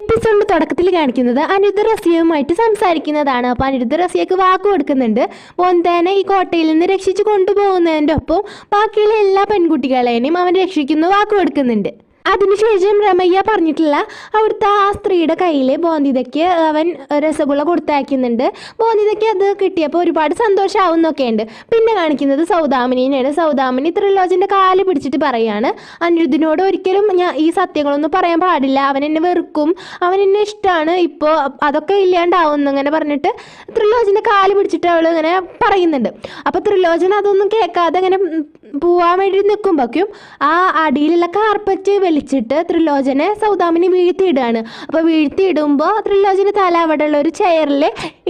എപ്പിസോഡിന്റെ തുടക്കത്തിൽ കാണിക്കുന്നത് അനിരുദ്ധ റസിയുമായിട്ട് സംസാരിക്കുന്നതാണ്. അപ്പോൾ അനിരുദ്ധ റസിയക്ക് വാക്ക് കൊടുക്കുന്നുണ്ട്. പൊന്തേനെ ഈ കോട്ടയിൽ നിന്ന് രക്ഷിച്ചു കൊണ്ടുപോകുന്നതിന്റെ ഒപ്പം ബാക്കിയുള്ള എല്ലാ പെൺകുട്ടികളെയും അവൻ രക്ഷിക്കുന്ന വാക്ക് കൊടുക്കുന്നുണ്ട്. അതിനുശേഷം രമയ്യ പറഞ്ഞിട്ടില്ല. അവിടുത്തെ ആ സ്ത്രീയുടെ കയ്യിൽ ബോന്തിതയ്ക്ക് അവൻ രസഗുള കൊടുത്തയക്കുന്നുണ്ട്. ബോന്തിതയ്ക്ക് അത് കിട്ടിയപ്പോൾ ഒരുപാട് സന്തോഷമാവുന്നൊക്കെ ഉണ്ട്. പിന്നെ കാണിക്കുന്നത് സൗദാമിനിയാണ് സൗദാമിനി ത്രിലോചന്റെ കാൽ പിടിച്ചിട്ട് പറയാണ് അനിരുദ്ധിനോട് ഒരിക്കലും ഞാൻ ഈ സത്യങ്ങളൊന്നും പറയാൻ പാടില്ല. അവൻ എന്നെ വെറുക്കും. അവൻ എന്നെ ഇഷ്ടമാണ് ഇപ്പോൾ അതൊക്കെ ഇല്ലാണ്ടാവും അങ്ങനെ പറഞ്ഞിട്ട് ത്രിലോചന്റെ കാൽ പിടിച്ചിട്ട് അവൾ ഇങ്ങനെ പറയുന്നുണ്ട്. അപ്പോൾ ത്രിലോചന അതൊന്നും കേൾക്കാതെ ഇങ്ങനെ പോവാൻ വേണ്ടി നിൽക്കുമ്പോഴേക്കും ആ അടിയിലുള്ള കാർപ്പറ്റ് വലിച്ചിട്ട് ത്രിലോചനെ സൗദാമിനി വീഴ്ത്തിയിടുകയാണ് അപ്പോൾ വീഴ്ത്തിയിടുമ്പോൾ ത്രിലോചന തല അവിടെയുള്ള ഒരു ചെയറിൽ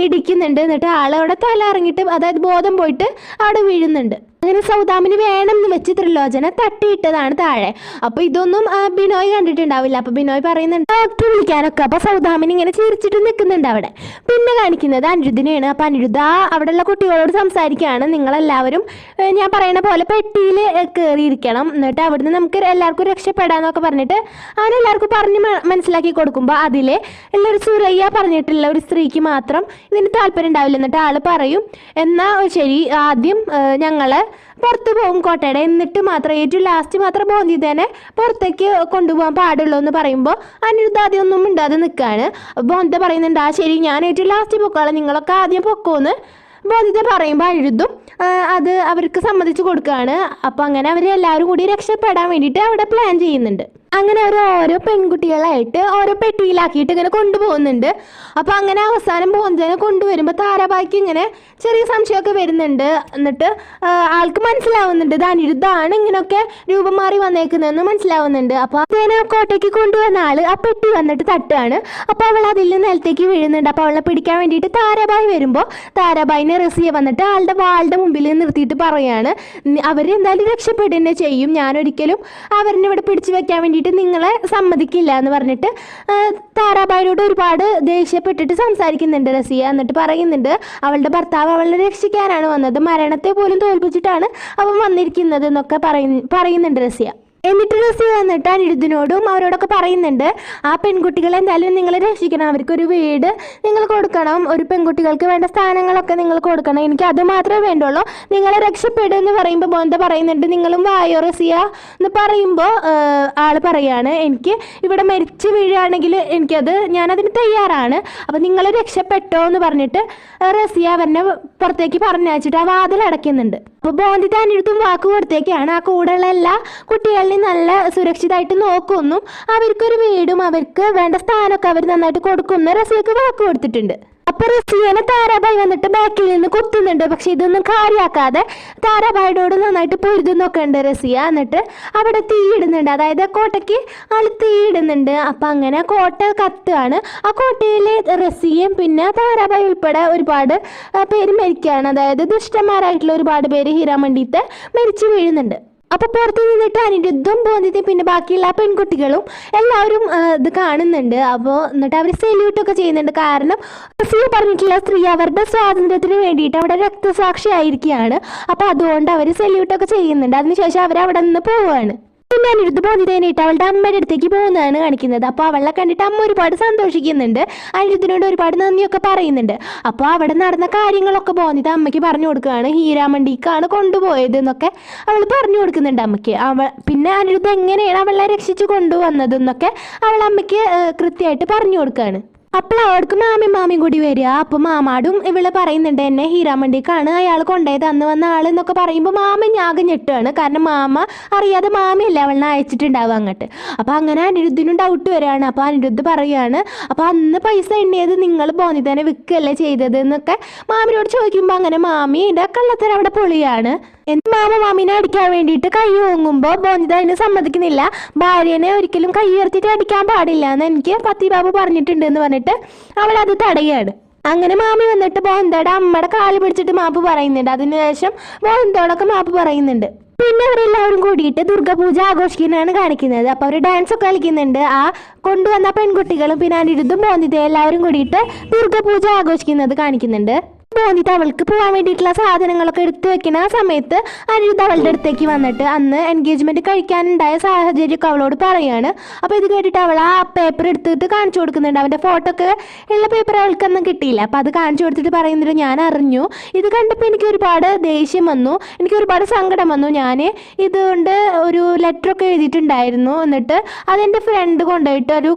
ഇടിക്കുന്നുണ്ട്. എന്നിട്ട് ആളവിടെ തല ഇറങ്ങിയിട്ട് അതായത് ബോധം പോയിട്ട് അവിടെ വീഴുന്നുണ്ട്. അങ്ങനെ സൗദാമിന് വേണം എന്ന് വെച്ച് ത്രിലോചന തട്ടിയിട്ടതാണ് താഴെ. അപ്പോൾ ഇതൊന്നും ബിനോയ് കണ്ടിട്ടുണ്ടാവില്ല. അപ്പോൾ ബിനോയ് പറയുന്നുണ്ട് ഡോക്ടർ വിളിക്കാനൊക്കെ. അപ്പോൾ സൗദാമിന് ഇങ്ങനെ ചിരിച്ചിട്ട് നിൽക്കുന്നുണ്ട് അവിടെ. പിന്നെ കാണിക്കുന്നത് അനിരുദ്ധിനെയാണ്. അപ്പോൾ അനിരുദ്ധ അവിടെയുള്ള കുട്ടികളോട് സംസാരിക്കുകയാണ്. നിങ്ങളെല്ലാവരും ഞാൻ പറയുന്ന പോലെ പെട്ടിയിൽ കയറിയിരിക്കണം എന്നിട്ട് അവിടുന്ന് നമുക്ക് എല്ലാവർക്കും രക്ഷപ്പെടാന്നൊക്കെ പറഞ്ഞിട്ട് അവനെല്ലാവർക്കും പറഞ്ഞ് മനസ്സിലാക്കി കൊടുക്കുമ്പോൾ അതിലെ എല്ലാവരും സുരയ്യ പറഞ്ഞിട്ടുള്ള ഒരു സ്ത്രീക്ക് മാത്രം ഇതിന് താല്പര്യം ഉണ്ടാവില്ല. എന്നിട്ട് ആൾ പറയും എന്നാ ശരി ആദ്യം ഞങ്ങൾ പുറത്ത് പോകും കോട്ടയുടെ. എന്നിട്ട് മാത്രം ഏറ്റവും ലാസ്റ്റ് മാത്രം ബോന്തിതേനെ പുറത്തേക്ക് കൊണ്ടുപോകാൻ പാടുള്ളൂ എന്ന് പറയുമ്പോൾ അനിരുദ്ധ ആദ്യം ഒന്നും മിണ്ടാതെ നിൽക്കുകയാണ് ബോന്ത പറയുന്നുണ്ട് ആ ശരി ഞാൻ ഏറ്റവും ലാസ്റ്റ് പൊക്കോളാം. നിങ്ങളൊക്കെ ആദ്യം പൊക്കോന്ന്. ബോധിത പറയുമ്പോൾ അഴുതും അത് അവർക്ക് സമ്മതിച്ചു കൊടുക്കുകയാണ് അപ്പോൾ അങ്ങനെ അവർ എല്ലാവരും കൂടി രക്ഷപ്പെടാൻ വേണ്ടിയിട്ട് അവിടെ പ്ലാൻ ചെയ്യുന്നുണ്ട്. അങ്ങനെ അവർ ഓരോ പെൺകുട്ടികളായിട്ട് ഓരോ പെട്ടിയിലാക്കിയിട്ട് ഇങ്ങനെ കൊണ്ടുപോകുന്നുണ്ട്. അപ്പോൾ അങ്ങനെ അവസാനം പോകുന്നതിനെ കൊണ്ടുവരുമ്പോൾ താരാബായിക്ക് ഇങ്ങനെ ചെറിയ സംശയമൊക്കെ വരുന്നുണ്ട്. എന്നിട്ട് ആൾക്ക് മനസ്സിലാവുന്നുണ്ട് ഇതാണ് ഇങ്ങനെയൊക്കെ രൂപം മാറി വന്നേക്കുന്നതെന്ന് മനസ്സിലാവുന്നുണ്ട്. അപ്പോൾ അങ്ങനെ കോട്ടയ്ക്ക് കൊണ്ടുവന്ന ആൾ ആ പെട്ടി വന്നിട്ട് തട്ടുകയാണ് അപ്പോൾ അവൾ അതിൽ നിലത്തേക്ക് വീഴുന്നുണ്ട്. അപ്പോൾ അവളെ പിടിക്കാൻ വേണ്ടിയിട്ട് താരാബായി വരുമ്പോൾ താരാബായിനെ റസിയ വന്നിട്ട് ആളുടെ വാളുടെ മുമ്പിൽ നിർത്തിയിട്ട് പറയാണ് അവർ എന്തായാലും രക്ഷപ്പെടുന്നെ ചെയ്യും. ഞാനൊരിക്കലും അവരിനെ ഇവിടെ പിടിച്ചു വെക്കാൻ വേണ്ടിയിട്ട് നിങ്ങളെ സമ്മതിക്കില്ല എന്ന് പറഞ്ഞിട്ട് താരാബായിയോട് ഒരുപാട് ദേഷ്യപ്പെട്ടിട്ട് സംസാരിക്കുന്നുണ്ട് റസിയ. എന്നിട്ട് പറയുന്നുണ്ട് അവളുടെ ഭർത്താവ് അവളെ രക്ഷിക്കാനാണ് വന്നത്. മരണത്തെ പോലും തോൽപ്പിച്ചിട്ടാണ് അവൻ വന്നിരിക്കുന്നത് എന്നൊക്കെ പറയുന്നുണ്ട് റസിയ. എന്നിട്ട് റസിയ വന്നിട്ട് അനിരുദ്ധിനോടും അവരോടൊക്കെ പറയുന്നുണ്ട് ആ പെൺകുട്ടികളെ എന്തായാലും നിങ്ങൾ രക്ഷിക്കണം. അവർക്കൊരു വീട് നിങ്ങൾ കൊടുക്കണം. ഒരു പെൺകുട്ടികൾക്ക് വേണ്ട സ്ഥാനങ്ങളൊക്കെ നിങ്ങൾ കൊടുക്കണം. എനിക്ക് അത് മാത്രമേ വേണ്ടുള്ളൂ. നിങ്ങളെ രക്ഷപ്പെടും എന്ന് പറയുമ്പോൾ ബോന്ത പറയുന്നുണ്ട്? നിങ്ങളും വായോ റസിയ? എന്ന് പറയുമ്പോൾ ആൾ പറയാണ് എനിക്ക് ഇവിടെ മരിച്ചു വീഴുകയാണെങ്കിൽ എനിക്കത് ഞാനതിന് തയ്യാറാണ്. അപ്പം നിങ്ങൾ രക്ഷപ്പെട്ടോ എന്ന് പറഞ്ഞിട്ട് റസിയ അവനെ പുറത്തേക്ക് പറഞ്ഞയച്ചിട്ട് ആ വാതിൽ അടയ്ക്കുന്നുണ്ട്. അപ്പോൾ ബോന്തി താനിരുത്തും വാക്ക് കൊടുത്തേക്കാണ്. ആ കൂടെയുള്ള എല്ലാ നല്ല സുരക്ഷിതമായിട്ട് നോക്കുന്നു. അവർക്കൊരു വീടും അവർക്ക് വേണ്ട സ്ഥാനമൊക്കെ അവർ നന്നായിട്ട് കൊടുക്കുന്ന. റസിയൊക്കെ വാക്ക് കൊടുത്തിട്ടുണ്ട്. അപ്പൊ റസിയനെ വന്നിട്ട് ബാക്കിൽ നിന്ന് കുത്തുന്നുണ്ട്. പക്ഷെ ഇതൊന്നും കാര്യാക്കാതെ താരാബായിയോട് നന്നായിട്ട് പൊരുതുന്നൊക്കെ ഉണ്ട് റസിയ. എന്നിട്ട് അവിടെ തീയിടുന്നുണ്ട് അതായത് കോട്ടയ്ക്ക് ആൾ തീയിടുന്നുണ്ട് അപ്പൊ അങ്ങനെ കോട്ട കത്തുകയാണ് ആ കോട്ടയിലെ റസിയയും പിന്നെ താരാബായി ഉൾപ്പെടെ ഒരുപാട് പേര് മരിക്കുകയാണ്. അതായത് ദുഷ്ടന്മാരായിട്ടുള്ള ഒരുപാട് പേര് ഹീരാമണ്ടിത്തെ മരിച്ചു വീഴുന്നുണ്ട്. അപ്പൊ പുറത്ത് നിന്നിട്ട് അനിരുദ്ധം പോന്നിട്ട് പിന്നെ ബാക്കിയുള്ള പെൺകുട്ടികളും എല്ലാവരും ഇത് കാണുന്നുണ്ട്. അപ്പോൾ എന്നിട്ട് അവർ സെല്യൂട്ടൊക്കെ ചെയ്യുന്നുണ്ട്. കാരണം സിയു പറഞ്ഞിട്ടുള്ള സ്ത്രീ അവരുടെ സ്വാതന്ത്ര്യത്തിന് വേണ്ടിയിട്ട് അവിടെ രക്തസാക്ഷി ആയിരിക്കുകയാണ് അപ്പോൾ അതുകൊണ്ട് അവർ സെല്യൂട്ടൊക്കെ ചെയ്യുന്നുണ്ട്. അതിനുശേഷം അവർ അവിടെ നിന്ന് പോവുകയാണ് പിന്നെ അനിരുദ്ധ ബോധിതേനായിട്ട് അവളുടെ അമ്മയുടെ അടുത്തേക്ക് പോകുന്നതാണ് കാണിക്കുന്നത്. അപ്പോൾ അവളെ കണ്ടിട്ട് അമ്മ ഒരുപാട് സന്തോഷിക്കുന്നുണ്ട്. അനിരുദ്ധനോട് ഒരുപാട് നന്ദിയൊക്കെ പറയുന്നുണ്ട്. അപ്പോൾ അവിടെ നടന്ന കാര്യങ്ങളൊക്കെ ബോധിത അമ്മയ്ക്ക് പറഞ്ഞു കൊടുക്കുകയാണ്. ഹീരാമണ്ടിക്കാണ് കൊണ്ടുപോയത് എന്നൊക്കെ അവൾ പറഞ്ഞു കൊടുക്കുന്നുണ്ട് അമ്മയ്ക്ക്. അവൾ പിന്നെ അനിരുദ്ധ എങ്ങനെയാണ് അവളെ രക്ഷിച്ചു കൊണ്ടുവന്നതെന്നൊക്കെ അവൾ അമ്മയ്ക്ക് കൃത്യമായിട്ട് പറഞ്ഞു കൊടുക്കുകയാണ്. അപ്പോൾ അവൾക്ക് മാമി മാമിയും കൂടി വരിക. അപ്പോൾ മാമാടും ഇവൾ പറയുന്നുണ്ട് എന്നെ ഹീരാമണ്ടിക്കാണ് അയാൾ കൊണ്ടുപോയത് തന്നു വന്ന ആൾ എന്നൊക്കെ പറയുമ്പോൾ മാമ ഞാകെ ഞെട്ടുകയാണ് കാരണം മാമ അറിയാതെ മാമയല്ലേ അവളിനെ അയച്ചിട്ടുണ്ടാവുക അങ്ങോട്ട്. അപ്പോൾ അങ്ങനെ അനിരുദ്ധിനും ഡൗട്ട് വരികയാണ്. അപ്പോൾ അനിരുദ്ധ് പറയുകയാണ് അപ്പോൾ അന്ന് പൈസ എണ്ണിയത് നിങ്ങൾ ബോന്നിതനെ വിൽക്കുകയല്ലേ ചെയ്തത്? എന്നൊക്കെ മാമിനോട് ചോദിക്കുമ്പോൾ അങ്ങനെ മാമിയുടെ കള്ളത്തരം അവിടെ പൊളിയാണ്. എന്ത് മാമ മാമിനെ അടിക്കാൻ വേണ്ടിയിട്ട് കൈ ഓങ്ങുമ്പോൾ ബോന്നിത അതിന് സമ്മതിക്കുന്നില്ല. ഭാര്യനെ ഒരിക്കലും കൈ ഉയർത്തിയിട്ട് അടിക്കാൻ പാടില്ല എന്ന് എനിക്ക് പത്തി ബാബു പറഞ്ഞിട്ടുണ്ട് എന്ന് പറഞ്ഞിട്ട് അവൾ അത് തടയാണ്. അങ്ങനെ മാമി വന്നിട്ട് ബോന്തയുടെ അമ്മയുടെ കാൽ പിടിച്ചിട്ട് മാപ്പ് പറയുന്നുണ്ട്. അതിനുശേഷം ബോന്തോടൊക്കെ മാപ്പ് പറയുന്നുണ്ട്. പിന്നെ അവരെല്ലാവരും കൂടിയിട്ട് ദുർഗപൂജ ആഘോഷിക്കുന്നതാണ് കാണിക്കുന്നത്. അപ്പോൾ അവർ ഡാൻസ് ഒക്കെ കളിക്കുന്നുണ്ട്. ആ കൊണ്ടുവന്ന പെൺകുട്ടികളും പിന്നെ അനിരുദ്ധും ബോന്തിതയും എല്ലാവരും കൂടിയിട്ട് ദുർഗപൂജ ആഘോഷിക്കുന്നത് കാണിക്കുന്നുണ്ട്. ബോധിത്ത് അവൾക്ക് പോകാൻ വേണ്ടിയിട്ടുള്ള സാധനങ്ങളൊക്കെ എടുത്തു വെക്കുന്ന ആ സമയത്ത് അനിരുദ്ധ അവളുടെ അടുത്തേക്ക് വന്നിട്ട് അന്ന് എൻഗേജ്മെന്റ് കഴിക്കാനുണ്ടായ സാഹചര്യമൊക്കെ അവളോട് പറയാണ്. അപ്പോൾ ഇത് കേട്ടിട്ട് അവൾ ആ പേപ്പർ എടുത്തിട്ട് കാണിച്ചു കൊടുക്കുന്നുണ്ട്. അവന്റെ ഫോട്ടോ ഒക്കെ ഉള്ള പേപ്പർ അവൾക്കൊന്നും കിട്ടിയില്ല. അപ്പോൾ അത് കാണിച്ചു കൊടുത്തിട്ട് പറയുന്നത് ഞാൻ അറിഞ്ഞു. ഇത് കണ്ടപ്പോൾ എനിക്ക് ഒരുപാട് ദേഷ്യം വന്നു. എനിക്ക് ഒരുപാട് സങ്കടം വന്നു. ഞാൻ ഇതുകൊണ്ട് ഒരു ലെറ്ററൊക്കെ എഴുതിയിട്ടുണ്ടായിരുന്നു. എന്നിട്ട് അതെന്റെ ഫ്രണ്ട് കൊണ്ടുപോയിട്ട് ഒരു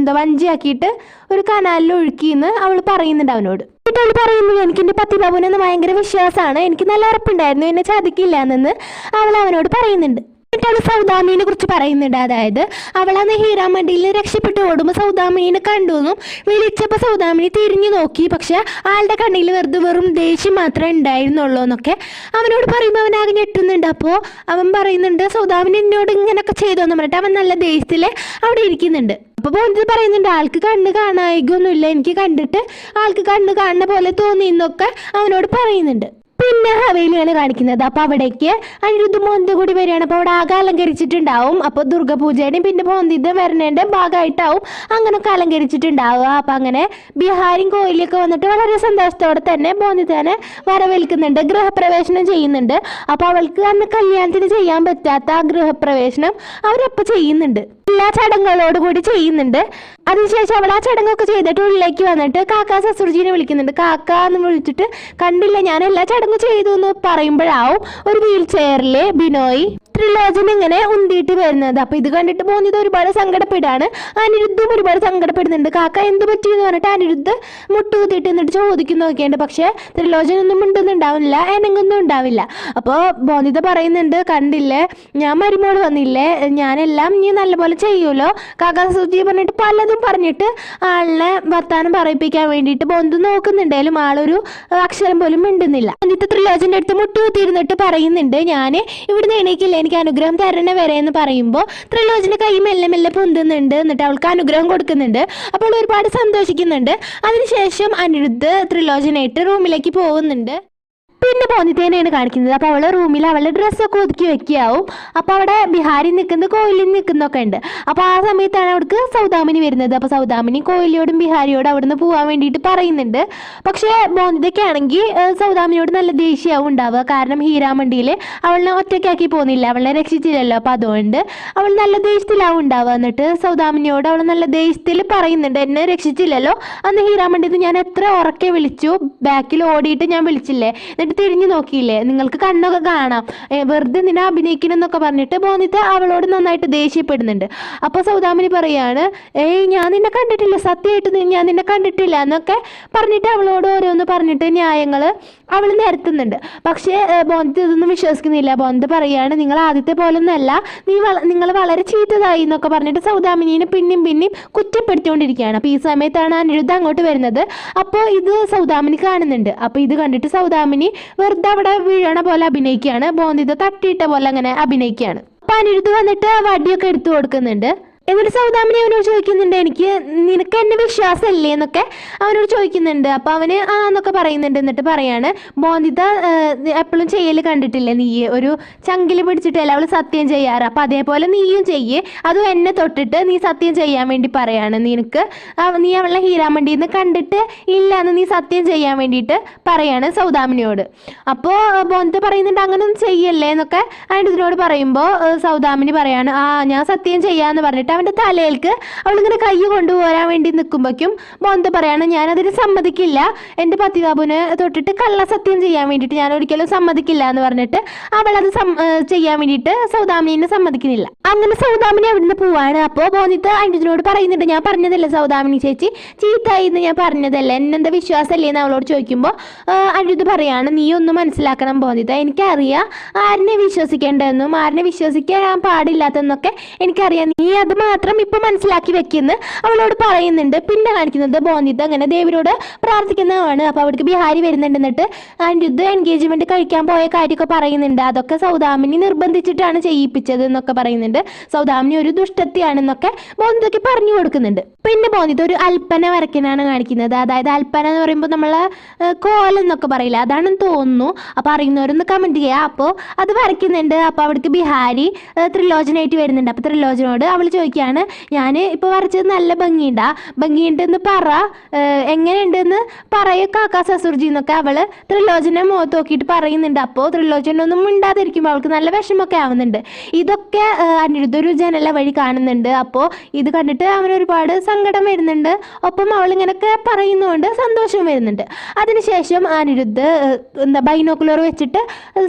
എന്താ വഞ്ചിയാക്കിയിട്ട് ഒരു കനാലിൽ ഒഴുക്കിയെന്ന് അവൾ പറയുന്നുണ്ട് അവനോട്. അവൾ പറയുന്നു എനിക്ക് എന്റെ പത്തിബാബുനെന്ന് ഭയങ്കര വിശ്വാസമാണ്. എനിക്ക് നല്ല ഉറപ്പുണ്ടായിരുന്നു. എന്നെ ചതിക്കില്ല എന്നെന്ന് അവൾ അവനോട് പറയുന്നുണ്ട്. എന്നിട്ട് അവൾ സൗദാമിനെ കുറിച്ച് പറയുന്നുണ്ട്. അതായത് അവൾ അന്ന് ഹീരാമണ്ടിയിൽ രക്ഷപ്പെട്ട് ഓടുമ്പോൾ സൗദാമിനെ കണ്ടു എന്നും വിളിച്ചപ്പോൾ സൗദാമിനി തിരിഞ്ഞു നോക്കി. പക്ഷെ ആളുടെ കണ്ണിൽ വെറുതെ വെറും ദേഷ്യം മാത്രമേ ഉണ്ടായിരുന്നുള്ളൂ എന്നൊക്കെ അവനോട് പറയുമ്പോൾ അവൻ ആകെ ഞെട്ടുന്നുണ്ട്. അപ്പോൾ അവൻ പറയുന്നുണ്ട് സൗദാമിനി എന്നോട് ഇങ്ങനെയൊക്കെ ചെയ്തു എന്ന് പറഞ്ഞിട്ട് അവൻ നല്ല ദേഷ്യത്തിൽ അവിടെ ഇരിക്കുന്നുണ്ട്. അപ്പോൾ ബോന്ത് പറയുന്നുണ്ട് ആൾക്ക് കണ്ണ് കാണായികൊന്നുമില്ല എനിക്ക് കണ്ടിട്ട് ആൾക്ക് കണ്ണ് കാണുന്ന പോലെ തോന്നി എന്നൊക്കെ അവനോട് പറയുന്നുണ്ട്. പിന്നെ ഹവേലിയാണ് കാണിക്കുന്നത്. അപ്പൊ അവിടേക്ക് അനിരുദ്ധ മോന്ത കൂടി വരികയാണ്. അപ്പൊ അവിടെ ആകെ അലങ്കരിച്ചിട്ടുണ്ടാവും. അപ്പൊ ദുർഗപൂജയുടെയും പിന്നെ മോന്തിന്റെ വരണേന്റെ ഭാഗമായിട്ടാവും അങ്ങനൊക്കെ അലങ്കരിച്ചിട്ടുണ്ടാവുക. അപ്പൊ അങ്ങനെ ബിഹാരും കോയിലൊക്കെ വന്നിട്ട് വളരെ സന്തോഷത്തോടെ തന്നെ മോന്തിതനെ വരവേൽക്കുന്നുണ്ട്. ഗൃഹപ്രവേശനം ചെയ്യുന്നുണ്ട്. അപ്പൊ അവൾക്ക് അന്ന് കല്യാണത്തിന് ചെയ്യാൻ പറ്റാത്ത ആ ഗൃഹപ്രവേശനം അവരപ്പൊ ചെയ്യുന്നുണ്ട്. എല്ലാ ചടങ്ങുകളോടുകൂടി ചെയ്യുന്നുണ്ട്. അതിനുശേഷം അവൾ ആ ചടങ്ങൊക്കെ ചെയ്തിട്ട് ഉള്ളിലേക്ക് വന്നിട്ട് കാക്ക സസുർജീനെ വിളിക്കുന്നുണ്ട്. കാക്ക എന്ന് വിളിച്ചിട്ട് കണ്ടില്ല ഞാൻ എല്ലാ ചടങ്ങും ചെയ്തു എന്ന് പറയുമ്പോഴാവും ഒരു വീൽ ചെയറിൽ ബിനോയ്. ത്രിലോചന ഇങ്ങനെ ഉന്തിയിട്ട് വരുന്നത്. അപ്പൊ ഇത് കണ്ടിട്ട് മോന്നിത് ഒരുപാട് സങ്കടപ്പെടുകയാണ്. അനിരുദ്ധും ഒരുപാട് സങ്കടപ്പെടുന്നുണ്ട്. കാക്ക എന്ത് പറ്റി എന്ന് പറഞ്ഞിട്ട് അനിരുദ്ധ മുട്ടുകുത്തിയിട്ട് എന്നിട്ട് ചോദിക്കുന്നു നോക്കിയുണ്ട്. പക്ഷെ ത്രിലോചന ഒന്നും മിണ്ടുന്നുണ്ടാവില്ല. എനങ്ങൊന്നും ഉണ്ടാവില്ല. അപ്പോൾ ബോധിത പറയുന്നുണ്ട്. കണ്ടില്ലേ? ഞാൻ മരുമോൾ വന്നില്ലേ? ഞാനെല്ലാം നീ നല്ലപോലെ ചെയ്യുമല്ലോ കാക്ക സുജി പറഞ്ഞിട്ട് പലതും പറഞ്ഞിട്ട് ആളിനെ വർത്താനം പറയിപ്പിക്കാൻ വേണ്ടിയിട്ട് ബോന്ധു നോക്കുന്നുണ്ടെങ്കിലും ആളൊരു അക്ഷരം പോലും മിണ്ടുന്നില്ല. എന്നിട്ട് ത്രിലോചന്റെ അടുത്ത് മുട്ടുകുത്തിയിരുന്നിട്ട് പറയുന്നുണ്ട്. ഞാൻ ഇവിടുന്ന് എണീക്കില്ല. എനിക്ക് അനുഗ്രഹം തരണ വരെ എന്ന് പറയുമ്പോൾ ത്രിലോചന കൈ മെല്ലെ മെല്ലെ പൊന്തുന്നുണ്ട്. എന്നിട്ട് അവൾക്ക് അനുഗ്രഹം കൊടുക്കുന്നുണ്ട്. അപ്പോൾ ഒരുപാട് സന്തോഷിക്കുന്നുണ്ട്. അതിനുശേഷം അനിരുദ്ധ് ത്രിലോചനായിട്ട് റൂമിലേക്ക് പോകുന്നുണ്ട്. പിന്നെ പോന്നിത്തേനെയാണ് കാണിക്കുന്നത്. അപ്പോൾ അവളെ റൂമിൽ അവളുടെ ഡ്രസ്സൊക്കെ ഒതുക്കി വെക്കാവും. അപ്പോൾ അവിടെ ബിഹാരി നിൽക്കുന്ന കോയിലിൽ നിൽക്കുന്നൊക്കെ ഉണ്ട്. അപ്പോൾ ആ സമയത്താണ് അവിടേക്ക് സൗദാമിനി വരുന്നത്. അപ്പോൾ സൗദാമിനി കോയിലിയോടും ബിഹാരിയോടും അവിടുന്ന് പോകാൻ വേണ്ടിയിട്ട് പറയുന്നുണ്ട്. പക്ഷേ ബോന്തിതയ്ക്കാണെങ്കിൽ സൗദാമിനിയോട് നല്ല ദേഷ്യമാവും ഉണ്ടാവുക. കാരണം ഹീരാമണ്ടിയിൽ അവളെ ഒറ്റയ്ക്കാക്കി പോകുന്നില്ല. അവളെ രക്ഷിച്ചില്ലല്ലോ. അപ്പോൾ അതുകൊണ്ട് അവൾ നല്ല ദേഷ്യത്തിലാവും ഉണ്ടാവുക. എന്നിട്ട് സൗദാമിനിയോട് അവൾ നല്ല ദേഷ്യത്തിൽ പറയുന്നുണ്ട് എന്നെ രക്ഷിച്ചില്ലല്ലോ. അന്ന് ഹീരാമണ്ടിന്ന് ഞാൻ എത്ര ഉറക്കെ വിളിച്ചു. ബാക്കിൽ ഓടിയിട്ട് ഞാൻ വിളിച്ചില്ലേ. എന്നിട്ട് തിരിഞ്ഞു നോക്കിയില്ലേ? നിങ്ങൾക്ക് കണ്ണൊക്കെ കാണാം. വെറുതെ നിന്നെ അഭിനയിക്കണമെന്നൊക്കെ പറഞ്ഞിട്ട് ബോന്നിത്ത് അവളോട് നന്നായിട്ട് ദേഷ്യപ്പെടുന്നുണ്ട്. അപ്പോൾ സൗദാമിനി പറയാണ് ഏയ് ഞാൻ നിന്നെ കണ്ടിട്ടില്ല. സത്യമായിട്ട് ഞാൻ നിന്നെ കണ്ടിട്ടില്ല എന്നൊക്കെ പറഞ്ഞിട്ട് അവളോട് ഓരോന്ന് പറഞ്ഞിട്ട് ന്യായങ്ങൾ അവൾ നിരത്തുന്നുണ്ട്. പക്ഷേ ബോന്ത് ഇതൊന്നും വിശ്വസിക്കുന്നില്ല. ബോന്ത് പറയാണ് നിങ്ങൾ ആദ്യത്തെ പോലൊന്നല്ല. നീ നിങ്ങൾ വളരെ ചീത്തതായി എന്നൊക്കെ പറഞ്ഞിട്ട് സൗദാമിനിനെ പിന്നെയും പിന്നെയും കുറ്റപ്പെടുത്തിക്കൊണ്ടിരിക്കുകയാണ്. അപ്പോൾ ഈ സമയത്താണ് അനിരുദ്ധ അങ്ങോട്ട് വരുന്നത്. അപ്പോൾ ഇത് സൗദാമിനി കാണുന്നുണ്ട്. അപ്പോൾ ഇത് കണ്ടിട്ട് സൗദാമിനി വെറുതെ അവിടെ വീഴണ പോലെ അഭിനയിക്കുകയാണ്. ബോന്ത് ഇത് തട്ടിയിട്ട പോലെ അങ്ങനെ അഭിനയിക്കുകയാണ്. അപ്പോൾ അനിരുദ്ധ വന്നിട്ട് വടിയൊക്കെ എടുത്തു കൊടുക്കുന്നുണ്ട്. എന്നിട്ട് സൗദാമിനി അവനോട് ചോദിക്കുന്നുണ്ട് എനിക്ക് നിനക്ക് എന്നെ വിശ്വാസമല്ലേ? എന്നൊക്കെ അവനോട് ചോദിക്കുന്നുണ്ട്. അപ്പോൾ അവന് ആ എന്നൊക്കെ പറയുന്നുണ്ട് എന്നിട്ട് പറയാണ് മോന്തിത എപ്പോഴും ചെയ്യൽ കണ്ടിട്ടില്ല? നീ ഒരു ചങ്കിൽ പിടിച്ചിട്ടല്ല അവൾ സത്യം ചെയ്യാറ്? അപ്പോൾ അതേപോലെ നീയും ചെയ്യേ. അതും എന്നെ തൊട്ടിട്ട് നീ സത്യം ചെയ്യാൻ വേണ്ടി പറയാണ്. നിനക്ക് നീ അവളെ ഹീരാമണ്ടിയിൽ നിന്ന് കണ്ടിട്ട് ഇല്ല എന്ന് നീ സത്യം ചെയ്യാൻ വേണ്ടിയിട്ട് പറയാണ് സൗദാമിനിയോട്. അപ്പോൾ ബോന്ത പറയുന്നുണ്ട് അങ്ങനൊന്നും ചെയ്യല്ലേ? എന്നൊക്കെ അതിനോട് പറയുമ്പോൾ സൗദാമിനി പറയാണ് ആ ഞാൻ സത്യം ചെയ്യാന്ന് പറഞ്ഞിട്ട് അവന്റെ തലയിലേക്ക് അവളിങ്ങനെ കൈ കൊണ്ടുപോരാൻ വേണ്ടി നിൽക്കുമ്പോഴേക്കും മോന്ത പറയാണ് ഞാനതിന് സമ്മതിക്കില്ല. എന്റെ പതിതാപുന് തൊട്ടിട്ട് കള്ളസത്യം ചെയ്യാൻ വേണ്ടിയിട്ട് ഞാൻ ഒരിക്കലും സമ്മതിക്കില്ല എന്ന് പറഞ്ഞിട്ട് അവളത് ചെയ്യാൻ വേണ്ടിയിട്ട് സൗദാമിനെ സമ്മതിക്കുന്നില്ല. അങ്ങനെ സൗദാമിനി അവിടുന്ന് പോവാണ്. അപ്പോൾ ബോന്നിത്ത് അനുജനോട് പറയുന്നുണ്ട് ഞാൻ പറഞ്ഞതല്ലേ സൗദാമിനി ചേച്ചി? ചീത്തായി എന്ന് ഞാൻ പറഞ്ഞതല്ലേ? എന്നെന്താ വിശ്വാസമല്ലേ? എന്ന് അവളോട് ചോദിക്കുമ്പോൾ അനുജിത് പറയാണ് നീ ഒന്ന് മനസ്സിലാക്കണം പോന്നിത്ത എനിക്കറിയാം ആരിനെ വിശ്വസിക്കേണ്ടതെന്നും ആരിനെ വിശ്വസിക്കാൻ പാടില്ലാത്തതെന്നൊക്കെ എനിക്കറിയാം. നീ അത് മാത്രം ഇപ്പൊ മനസ്സിലാക്കി വെക്കുന്നു അവളോട് പറയുന്നുണ്ട്. പിന്നെ കാണിക്കുന്നത് ബോന്നിത്ത് അങ്ങനെ ദേവിനോട് പ്രാർത്ഥിക്കുന്നതാണ്. അപ്പോൾ അവിടേക്ക് ബിഹാരി വരുന്നുണ്ട്. എന്നിട്ട് അനുജിത് എൻഗേജ്മെന്റ് കഴിക്കാൻ പോയ കാര്യമൊക്കെ പറയുന്നുണ്ട്. അതൊക്കെ സൗദാമിനി നിർബന്ധിച്ചിട്ടാണ് ചെയ്യിപ്പിച്ചത് എന്നൊക്കെ പറയുന്നുണ്ട്. സൗദാമിനി ഒരു ദുഷ്ടത്തിയാണെന്നൊക്കെ ബോന്തിക്ക് പറഞ്ഞു കൊടുക്കുന്നുണ്ട്. പിന്നെ ബോന്നിത് ഒരു അൽപ്പന വരയ്ക്കാനാണ് കാണിക്കുന്നത്. അതായത് അൽപ്പന എന്ന് പറയുമ്പോൾ നമ്മൾ കോലെന്നൊക്കെ പറയില്ല? അതാണെന്ന് തോന്നുന്നു. അപ്പോൾ അറിയുന്നവരൊന്ന് കമന്റ് ചെയ്യുക അപ്പോൾ അത് വരയ്ക്കുന്നുണ്ട്. അപ്പോൾ അവിടേക്ക് ബിഹാരി ത്രിലോചനായിട്ട് വരുന്നുണ്ട്. അപ്പോൾ ത്രിലോചനോട് അവൾ ചോദിക്കും ചോദിക്കുകയാണ് ഞാൻ ഇപ്പോൾ വരച്ചത് നല്ല ഭംഗിയുണ്ടാ? ഭംഗിയുണ്ടെന്ന് പറ. എങ്ങനെയുണ്ടെന്ന് പറയൂ കാക്ക സസുർജി എന്നൊക്കെ അവൾ ത്രിലോചനെ മുഖത്ത് നോക്കിയിട്ട് പറയുന്നുണ്ട്. അപ്പോൾ ത്രിലോചനൊന്നും മിണ്ടാതിരിക്കുമ്പോൾ അവൾക്ക് നല്ല വിഷമമൊക്കെ ആവുന്നുണ്ട്. ഇതൊക്കെ ഏഹ് ഒരു ജനല വഴി കാണുന്നുണ്ട്. അപ്പോൾ ഇത് കണ്ടിട്ട് അവന് ഒരുപാട് സങ്കടം വരുന്നുണ്ട്. ഒപ്പം ഇങ്ങനൊക്കെ പറയുന്നുണ്ട് സന്തോഷം വരുന്നുണ്ട്. അതിനുശേഷം അനിരുദ്ധ് എന്താ ബൈനോക്കുലർ വെച്ചിട്ട്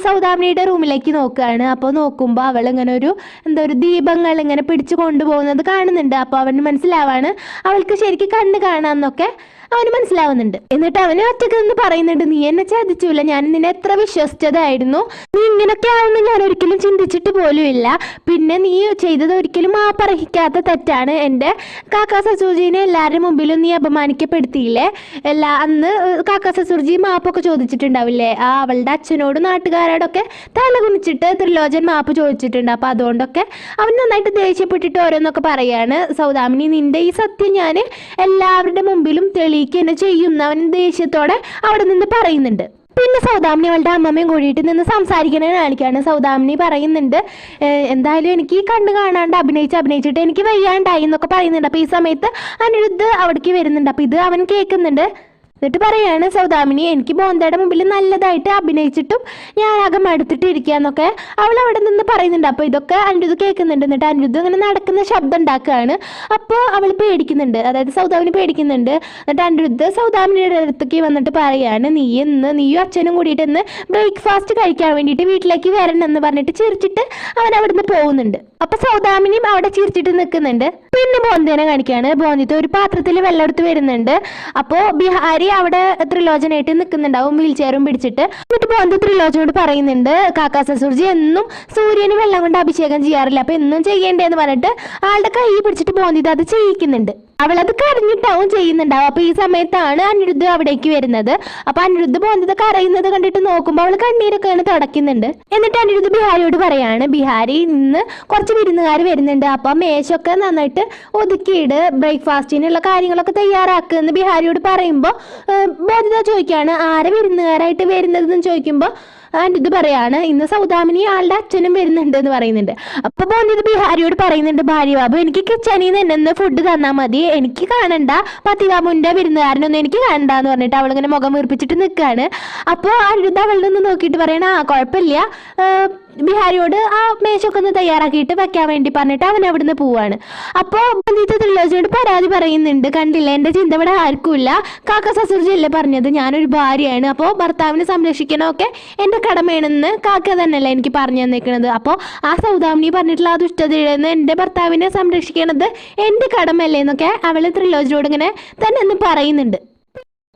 സൗദാമിനിയുടെ റൂമിലേക്ക് നോക്കുകയാണ് അപ്പോൾ നോക്കുമ്പോൾ അവൾ ഇങ്ങനെ ഒരു എന്താ ഒരു ദീപങ്ങൾ ഇങ്ങനെ പിടിച്ചു കൊണ്ടുപോകുന്നത് കാണുന്നുണ്ട്. അപ്പോൾ അവന് മനസ്സിലാവാണ് അവൾക്ക് ശരിക്കും കണ്ണ് കാണാമെന്നൊക്കെ അവന് മനസ്സിലാവുന്നുണ്ട്. എന്നിട്ട് അവന് ഒറ്റയ്ക്ക് നിന്ന് പറയുന്നുണ്ട് നീ എന്നെ ചതിച്ചില്ല ഞാൻ നിന്നെ എത്ര വിശ്വസിച്ചതായിരുന്നു നീ ഇങ്ങനൊക്കെ ആവുമെന്ന് ഞാൻ ഒരിക്കലും ചിന്തിച്ചിട്ട് പോലും ഇല്ല. പിന്നെ നീ ചെയ്തത് ഒരിക്കലും മാപ്പർഹിക്കാത്ത തെറ്റാണ്. എന്റെ കാക്ക സസൂജിനെ എല്ലാവരുടെ മുമ്പിലും നീ അപമാനിക്കപ്പെടുത്തിയില്ലേ? എല്ലാ അന്ന് കാക്ക സസൂർജി മാപ്പൊക്കെ ചോദിച്ചിട്ടുണ്ടാവില്ലേ? ആ അവളുടെ അച്ഛനോടും നാട്ടുകാരോടൊക്കെ തല കുനിച്ചിട്ട് ത്രിലോചൻ മാപ്പ് ചോദിച്ചിട്ടുണ്ട്. അപ്പോൾ അതുകൊണ്ടൊക്കെ അവൻ നന്നായിട്ട് ദേഷ്യപ്പെട്ടിട്ട് ഓരോന്നൊക്കെ പറയാണ്. സൗദാമിനി നിന്റെ ഈ സത്യം ഞാൻ എല്ലാവരുടെ മുമ്പിലും തെളിയിക്കുക തന്നെ ചെയ്യുന്ന അവൻ ദേഷ്യത്തോടെ അവിടെ നിന്ന് പറയുന്നുണ്ട്. പിന്നെ സൗദാമിനി അവളുടെ അമ്മമ്മയും കൂടിയിട്ട് നിന്ന് സംസാരിക്കണ കാണിക്കാണ്. സൗദാമിനി പറയുന്നുണ്ട് എന്തായാലും എനിക്ക് കണ്ണ് കാണാണ്ട് അഭിനയിച്ച് അഭിനയിച്ചിട്ട് എനിക്ക് വയ്യാണ്ടായി എന്നൊക്കെ പറയുന്നുണ്ട്. അപ്പോൾ ഈ സമയത്ത് അനിരുദ്ധ് അവിടേക്ക് വരുന്നുണ്ട്. അപ്പോൾ ഇത് അവൻ കേൾക്കുന്നുണ്ട്. എന്നിട്ട് പറയാണ് സൗദാമിനി എനിക്ക് ബോന്തയുടെ മുമ്പിൽ നല്ലതായിട്ട് അഭിനയിച്ചിട്ടും ഞാൻ ആകെ മടുത്തിട്ട് ഇരിക്കുകയെന്നൊക്കെ അവൾ അവിടെ നിന്ന് പറയുന്നുണ്ട്. അപ്പോൾ ഇതൊക്കെ അനിരുദ്ധ് കേൾക്കുന്നുണ്ട്. എന്നിട്ട് അനിരുദ്ധ് ഇങ്ങനെ നടക്കുന്ന ശബ്ദം ഉണ്ടാക്കുകയാണ്. അപ്പോൾ അവൾ പേടിക്കുന്നുണ്ട്. അതായത് സൗദാമിനി പേടിക്കുന്നുണ്ട്. എന്നിട്ട് അനിരുദ്ധ് സൗദാമിനിയുടെ അടുത്തേക്ക് വന്നിട്ട് പറയാണ് നീ ഇന്ന് നീയും അച്ഛനും കൂടിയിട്ട് ഇന്ന് ബ്രേക്ക്ഫാസ്റ്റ് കഴിക്കാൻ വേണ്ടിയിട്ട് വീട്ടിലേക്ക് വരണം എന്ന് പറഞ്ഞിട്ട് ചിരിച്ചിട്ട് അവൻ അവിടുന്ന് പോകുന്നുണ്ട്. അപ്പൊ സൗദാമിനിയും അവിടെ ചിരിച്ചിട്ട് നിൽക്കുന്നുണ്ട്. പിന്നെ ബോന്തിനെ കാണിക്കുകയാണ്. ബോന്തിത്തെ ഒരു പാത്രത്തിൽ വെള്ളം എടുത്ത് വരുന്നുണ്ട്. അപ്പോൾ ബിഹാരി അവിടെ ത്രിലോചനായിട്ട് നിൽക്കുന്നുണ്ടാവും വീൽ ചെയറും പിടിച്ചിട്ട്. എന്നിട്ട് ബോന്തി ത്രിലോചനോട് പറയുന്നുണ്ട് കാക്കാ സസൂർജി എന്നും സൂര്യന് വെള്ളം കൊണ്ട് അഭിഷേകം ചെയ്യാറില്ല അപ്പൊ എന്നും ചെയ്യേണ്ടതെന്ന് പറഞ്ഞിട്ട് ആളുടെ കൈ പിടിച്ചിട്ട് പോകുന്നത് അത് ചെയ്യിക്കുന്നുണ്ട്. അവളത് കരഞ്ഞിട്ടാവും ചെയ്യുന്നുണ്ടാവും. അപ്പൊ ഈ സമയത്താണ് അനിരുദ്ധ അവിടേക്ക് വരുന്നത്. അപ്പൊ അനിരുദ്ധ പോകുന്നത് കരയുന്നത് കണ്ടിട്ട് നോക്കുമ്പോൾ അവൾ കണ്ണീരൊക്കെയാണ് തുടയ്ക്കുന്നുണ്ട്. എന്നിട്ട് അനിരുദ്ധ ബിഹാരിയോട് പറയാണ് ബിഹാരി ഇന്ന് കുറച്ച് വിരുന്നുകാർ വരുന്നുണ്ട്. അപ്പൊ മേശൊക്കെ നന്നായിട്ട് ഒതുക്കിയിട് ബ്രേക്ക്ഫാസ്റ്റിനുള്ള കാര്യങ്ങളൊക്കെ തയ്യാറാക്കുമെന്ന് ബിഹാരിയോട് പറയുമ്പോൾ ബോധിത ചോദിക്കുകയാണ് ആരെ വിരുന്നുകാരായിട്ട് വരുന്നതെന്ന് ചോദിക്കുമ്പോൾ അനിരുദ്ധ് പറയാണ് ഇന്ന് സൗദാമിനി ആളുടെ അച്ഛനും വരുന്നുണ്ട് എന്ന് പറയുന്നുണ്ട്. അപ്പൊ പോന്നിത് ബിഹാരിയോട് പറയുന്നുണ്ട് ഭാര്യ ബാബു എനിക്ക് കിച്ചണിൽ നിന്ന് എന്നെ ഫുഡ് തന്നാൽ മതി. എനിക്ക് കാണണ്ട. പത്തികാമുന്റെ വിരുന്നുകാരനൊന്നും എനിക്ക് കാണണ്ട എന്ന് പറഞ്ഞിട്ട് അവളിങ്ങനെ മുഖം വീർപ്പിച്ചിട്ട് നിൽക്കുകയാണ് അപ്പോൾ അരുത് അവളിൽ നിന്ന് നോക്കിയിട്ട് പറയണ ആ കുഴപ്പമില്ല. ബിഹാരിയോട് ആ മേശൊക്കെ ഒന്ന് തയ്യാറാക്കിയിട്ട് വെക്കാൻ വേണ്ടി പറഞ്ഞിട്ട് അവൻ അവിടുന്ന് പോവാണ്. അപ്പോൾ ബന്ധിത്ത ത്രിലോചനോട് പരാതി പറയുന്നുണ്ട്. കണ്ടില്ല? എന്റെ ചിന്ത ഇവിടെ ആർക്കുമില്ല. കാക്ക സസുർജിയല്ലേ പറഞ്ഞത്? ഞാനൊരു ഭാര്യയാണ്. അപ്പോൾ ഭർത്താവിനെ സംരക്ഷിക്കണമൊക്കെ എന്റെ കടമയാണെന്ന് കാക്ക തന്നെയല്ലേ എനിക്ക് പറഞ്ഞു തന്നേക്കണത്. അപ്പോൾ ആ സൗദാമിനി പറഞ്ഞിട്ടുള്ള ആ ദുഷ്ടതയിൽ നിന്ന് എന്റെ ഭർത്താവിനെ സംരക്ഷിക്കണത് എന്റെ കടമല്ലേ എന്നൊക്കെ അവൾ ത്രിലോചനോട് ഇങ്ങനെ തന്നെ പറയുന്നുണ്ട്.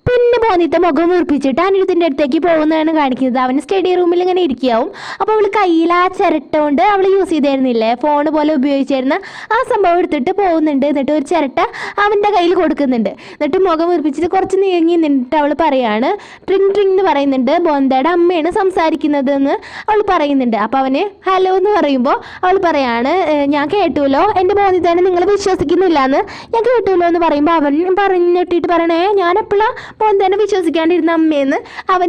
പിന്നെ പോന്നിട്ട് മുഖം വീർപ്പിച്ചിട്ട് അനിരുദ്ധിന്റെ അടുത്തേക്ക് പോകുന്നതാണ് കാണിക്കുന്നത്. അവൻ സ്റ്റഡി റൂമിൽ ഇങ്ങനെ ഇരിക്കാവും അപ്പോൾ അവൾ കയ്യിൽ ആ ചിരട്ട കൊണ്ട് അവൾ യൂസ് ചെയ്തിരുന്നില്ലേ? ഫോൺ പോലെ ഉപയോഗിച്ചിരുന്ന ആ സംഭവം എടുത്തിട്ട് പോകുന്നുണ്ട്. എന്നിട്ട് ഒരു ചിരട്ട അവന്റെ കയ്യിൽ കൊടുക്കുന്നുണ്ട്. എന്നിട്ട് മുഖം വീർപ്പിച്ചിട്ട് കുറച്ച് നീങ്ങി നിന്നിട്ട് അവൾ പറയാണ് ട്രിങ് ട്രിങ് എന്ന് പറയുന്നുണ്ട്. ബോന്തയുടെ അമ്മയാണ് സംസാരിക്കുന്നത് എന്ന് അവൾ പറയുന്നുണ്ട്. അപ്പോൾ അവന് ഹലോ എന്ന് പറയുമ്പോൾ അവൾ പറയാണ് ഞാൻ കേട്ടുല്ലോ എന്റെ ബോന്തിതനെ നിങ്ങൾ വിശ്വസിക്കുന്നില്ല എന്ന് ഞാൻ കേട്ടുല്ലോ എന്ന് പറയുമ്പോൾ അവൻ പറഞ്ഞിട്ടിട്ട് പറയണേ ഞാൻ എപ്പോഴാണ് ബോന്തനെ വിശ്വസിക്കാണ്ടിരുന്ന അമ്മയെന്ന്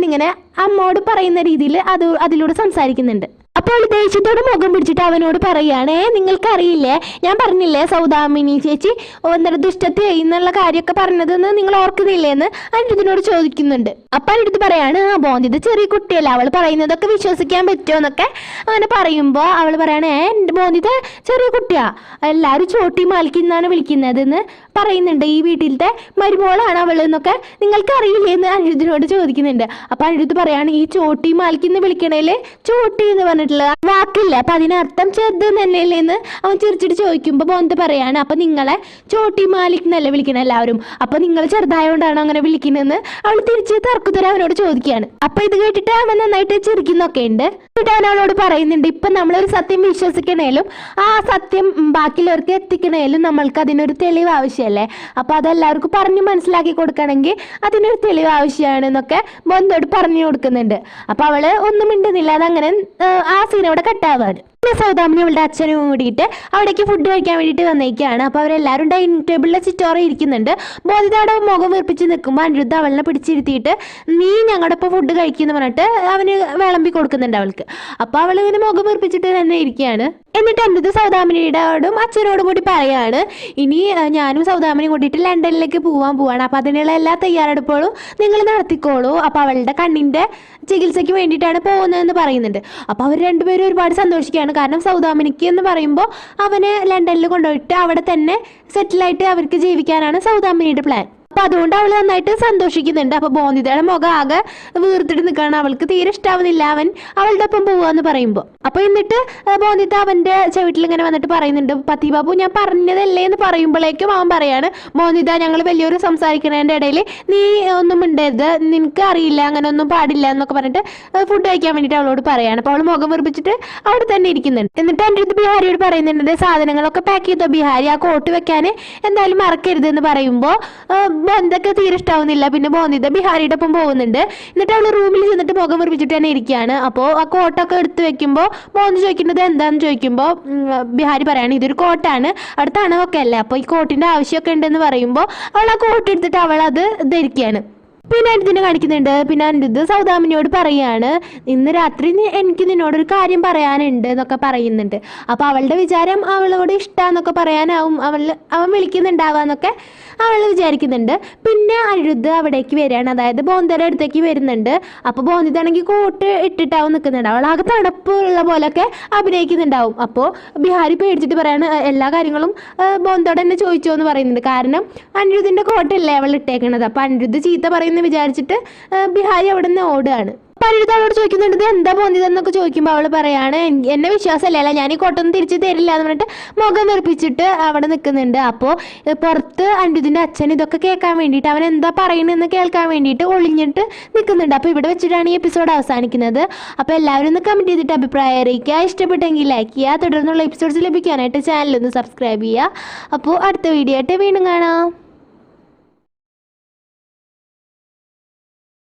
ഇങ്ങനെ അമ്മോട് പറയുന്ന രീതിയിൽ അത് അതിലൂടെ സംസാരിക്കുന്നുണ്ട്. അപ്പോൾ ദേഷ്യത്തോട് മുഖം പിടിച്ചിട്ട് അവനോട് പറയുകയാണ് "ഏ, നിങ്ങൾക്കറിയില്ലേ? ഞാൻ പറഞ്ഞില്ലേ സൗദാമിനി ചേച്ചി ഒന്നര ദുഷ്ടത്തെ എന്നുള്ള കാര്യമൊക്കെ പറഞ്ഞതെന്ന് നിങ്ങൾ ഓർക്കുന്നില്ലേ എന്ന് അനിരുദ്ധിനോട് ചോദിക്കുന്നുണ്ട്. അപ്പം അനിരുദ്ധ് പറയാണ് ആ ബോന്തിത് ചെറിയ കുട്ടിയല്ല അവൾ പറയുന്നതൊക്കെ വിശ്വസിക്കാൻ പറ്റുമോ? എന്നൊക്കെ അങ്ങനെ പറയുമ്പോൾ അവൾ പറയണേ എന്റെ ബോന്തിത് ചെറിയ കുട്ടിയാ എല്ലാവരും ചോട്ടി മാലിക്കുന്നാണ് വിളിക്കുന്നതെന്ന് പറയുന്നുണ്ട് ഈ വീട്ടിലത്തെ മരുമോളാണ് അവൾ എന്നൊക്കെ നിങ്ങൾക്ക് അറിയില്ലേ എന്ന് അനിരുദ്ധിനോട് ചോദിക്കുന്നുണ്ട്. അപ്പൊ അനിരുദ്ധ് പറയാണ് ഈ ചോട്ടി മാലിക്കുന്ന വിളിക്കണേലെ ചോട്ടി എന്ന് പറഞ്ഞിട്ടുള്ള വാക്കില്ല അപ്പൊ അതിനർത്ഥം ചെറുത് തന്നെയല്ലേ എന്ന് അവൻ ചിരിച്ചിട്ട് ചോദിക്കുമ്പോൾ ബോന്ത് പറയാണ് അപ്പൊ നിങ്ങളെ ചോട്ടി മാലിക് എന്നല്ലേ വിളിക്കണം എല്ലാവരും? അപ്പൊ നിങ്ങൾ ചെറുതായോണ്ടാണോ അങ്ങനെ വിളിക്കുന്നതെന്ന് അവൾ തിരിച്ച് തർക്കുത്തരം അവനോട് ചോദിക്കുകയാണ്. അപ്പൊ ഇത് കേട്ടിട്ട് അവൻ നന്നായിട്ട് ചിരിക്കുന്നൊക്കെ ഉണ്ട് അവളോട് പറയുന്നുണ്ട് ഇപ്പം നമ്മളൊരു സത്യം വിശ്വസിക്കണേലും ആ സത്യം ബാക്കിയുള്ളവർക്ക് എത്തിക്കണേലും നമ്മൾക്ക് അതിനൊരു തെളിവ് ആവശ്യമല്ലേ അപ്പൊ അതെല്ലാവർക്കും പറഞ്ഞു മനസ്സിലാക്കി കൊടുക്കണമെങ്കിൽ അതിനൊരു തെളിവ് ആവശ്യമാണ് എന്നൊക്കെ ബന്ധോട് പറഞ്ഞു കൊടുക്കുന്നുണ്ട്. അപ്പോൾ അവൾ ഒന്നും മിണ്ടുന്നില്ല അതങ്ങനെ ആ സീനോടെ കട്ടാവാണ് സൗദാമിനി അവളുടെ അച്ഛനും കൂടിയിട്ട് അവിടേക്ക് ഫുഡ് കഴിക്കാൻ വേണ്ടിയിട്ട് വന്നേക്കാണ്. അപ്പോൾ അവരെല്ലാവരും ഡൈനിങ് ടേബിളിലെ ചിറ്റോറെ ഇരിക്കുന്നുണ്ട്. ബോധിതയുടെ മുഖം വീർപ്പിച്ച് നിൽക്കുമ്പോൾ അനിരുദ്ധ അവളിനെ പിടിച്ചിരുത്തിയിട്ട് നീ ഞങ്ങളുടെ ഇപ്പോൾ ഫുഡ് കഴിക്കുമെന്ന് പറഞ്ഞിട്ട് അവന് വിളമ്പി കൊടുക്കുന്നുണ്ട് അവൾക്ക്. അപ്പോൾ അവൾ ഇങ്ങനെ മുഖം വീർപ്പിച്ചിട്ട് തന്നെ ഇരിക്കുകയാണ് എന്നിട്ട് എന്റെ സൗദാമിനിയോടും അച്ഛനോടും കൂടി പറയാണ് ഇനി ഞാനും സൗദാമിനി കൂട്ടിയിട്ട് ലണ്ടനിലേക്ക് പോകാൻ പോവാണ്. അപ്പോൾ അതിനുള്ള എല്ലാ തയ്യാറെടുപ്പുകളും നിങ്ങൾ നടത്തിക്കോളൂ. അപ്പോൾ അവളുടെ കണ്ണിന്റെ ചികിത്സയ്ക്ക് വേണ്ടിയിട്ടാണ് പോകുന്നതെന്ന് പറയുന്നുണ്ട്. അപ്പോൾ അവർ രണ്ടുപേരും ഒരുപാട് സന്തോഷിക്കുകയാണ്. കാരണം സൗദാമിനിക്ക് എന്ന് പറയുമ്പോൾ അവനെ ലണ്ടനിൽ കൊണ്ടുപോയിട്ട് അവിടെ തന്നെ സെറ്റിലായിട്ട് അവർക്ക് ജീവിക്കാനാണ് സൗദാമിനിയുടെ പ്ലാൻ അപ്പൊ അതുകൊണ്ട് അവൾ നന്നായിട്ട് സന്തോഷിക്കുന്നുണ്ട്. അപ്പൊ ബോന്ദിതയുടെ മുഖം ആകെ വീർത്തിട്ട് നിൽക്കുകയാണ്. അവൾക്ക് തീരെ ഇഷ്ടാവുന്നില്ല അവൻ അവളുടെ ഒപ്പം പോവാന്ന് പറയുമ്പോൾ അപ്പൊ എന്നിട്ട് ബോന്നിത അവന്റെ ചവിട്ടിൽ ഇങ്ങനെ വന്നിട്ട് പറയുന്നുണ്ട് പത്തി ബാബു ഞാൻ പറഞ്ഞതല്ലേ എന്ന് പറയുമ്പോഴേക്കും അവൻ പറയാണ് ബോന്ദിത ഞങ്ങൾ വലിയൊരു സംസാരിക്കുന്നതിന്റെ ഇടയിൽ നീ ഒന്നും മിണ്ടരുത് നിനക്ക് അറിയില്ല അങ്ങനെ ഒന്നും പാടില്ല എന്നൊക്കെ പറഞ്ഞിട്ട് ഫുഡ് കഴിക്കാൻ വേണ്ടിട്ട് അവളോട് പറയാണ്. അപ്പൊ അവൾ മുഖം വീർപ്പിച്ചിട്ട് അവിടെ തന്നെ ഇരിക്കുന്നുണ്ട്. എന്നിട്ട് എന്റെ അടുത്ത് ബിഹാരിയോട് പറയുന്നുണ്ട് "ദേ സാധനങ്ങളൊക്കെ പാക്ക് ചെയ്തോ ബിഹാരി ആ കോട്ട് വെക്കാൻ എന്തായാലും മറക്കരുത് എന്ന് പറയുമ്പോൾ ബോന്തൊക്കെ തീരെ ഇഷ്ടാവുന്നില്ല. പിന്നെ ബോന്നിത ബിഹാരിയുടെ ഒപ്പം പോകുന്നുണ്ട്. എന്നിട്ട് അവൾ റൂമിൽ ചെന്നിട്ട് മുഖം മുറിപ്പിച്ചിട്ട് തന്നെ ഇരിക്കുകയാണ്. അപ്പോൾ ആ കോട്ടൊക്കെ എടുത്ത് വെക്കുമ്പോൾ മോന്ന് ചോദിക്കുന്നത് എന്താണെന്ന് ചോദിക്കുമ്പോൾ ബിഹാരി പറയാണ് ഇതൊരു കോട്ടാണ്. അവിടെ തണവൊക്കെ അല്ലേ? അപ്പോൾ ഈ കോട്ടിന്റെ ആവശ്യമൊക്കെ ഉണ്ടെന്ന് പറയുമ്പോൾ അവൾ ആ കോട്ട് എടുത്തിട്ട് അവൾ അത് ധരിക്കുകയാണ്. പിന്നെ അനിതിനെ കാണിക്കുന്നുണ്ട്. പിന്നെ അനിരുദ്ധ സൗദാമിനിയോട് പറയാണ് ഇന്ന് രാത്രി എനിക്ക് നിന്നോടൊരു കാര്യം പറയാനുണ്ട് എന്നൊക്കെ പറയുന്നുണ്ട്. അപ്പോൾ അവളുടെ വിചാരം അവളോട് ഇഷ്ടമെന്നൊക്കെ പറയാനാവും. അവൾ അവൻ വിളിക്കുന്നുണ്ടാവാന്നൊക്കെ അവൾ വിചാരിക്കുന്നുണ്ട്. പിന്നെ അനിരുദ്ധ് അവിടേക്ക് വരികയാണ്. അതായത് ബോന്തര അടുത്തേക്ക് വരുന്നുണ്ട്. അപ്പോൾ ബോന്തിതാണെങ്കിൽ കോട്ട് ഇട്ടിട്ടാവും നിൽക്കുന്നുണ്ട്. അവൾ ആകെ തണുപ്പുള്ള പോലൊക്കെ അഭിനയിക്കുന്നുണ്ടാവും. അപ്പോൾ ബിഹാരി പേടിച്ചിട്ട് പറയാണ് എല്ലാ കാര്യങ്ങളും ബോന്തോടെ തന്നെ ചോദിച്ചോ എന്ന് പറയുന്നുണ്ട്. കാരണം അനിരുദ്ധിന്റെ കോട്ടല്ലേ അവൾ ഇട്ടേക്കണത്. അപ്പോൾ അനിരുദ്ധ ചീത്ത പറയുന്ന വിചാരിച്ചിട്ട് ബിഹാരി അവിടെ നിന്ന് ഓടുകയാണ് അനിരുദ്ധ അവളോട് ചോദിക്കുന്നുണ്ട് "ഇത് എന്താ പോന്നിതെന്നൊക്കെ ചോദിക്കുമ്പോൾ അവൾ പറയാണ് എന്നെ വിശ്വാസമല്ല ഞാൻ ഈ കോട്ടൊന്നും തിരിച്ചു തരില്ല എന്ന് പറഞ്ഞിട്ട് മുഖം വെറുപ്പിച്ചിട്ട് അവിടെ നിൽക്കുന്നുണ്ട്. അപ്പോൾ പുറത്ത് അനിരുദ്ധിന്റെ അച്ഛൻ ഇതൊക്കെ കേൾക്കാൻ വേണ്ടിയിട്ട് അവൻ എന്താ പറയുന്നതെന്ന് കേൾക്കാൻ വേണ്ടിയിട്ട് ഒളിഞ്ഞിട്ട് നിൽക്കുന്നുണ്ട്. അപ്പോൾ ഇവിടെ വെച്ചിട്ടാണ് ഈ എപ്പിസോഡ് അവസാനിക്കുന്നത്. അപ്പോൾ എല്ലാവരും ഒന്ന് കമന്റ് ചെയ്തിട്ട് അഭിപ്രായം അറിയിക്കുക. ഇഷ്ടപ്പെട്ടെങ്കിൽ ലൈക്ക് ചെയ്യുക. തുടർന്നുള്ള എപ്പിസോഡ്സ് ലഭിക്കാനായിട്ട് ചാനൽ ഒന്ന് സബ്സ്ക്രൈബ് ചെയ്യുക. അപ്പോൾ അടുത്ത വീഡിയോ ആയിട്ട് വീണ്ടും കാണാം.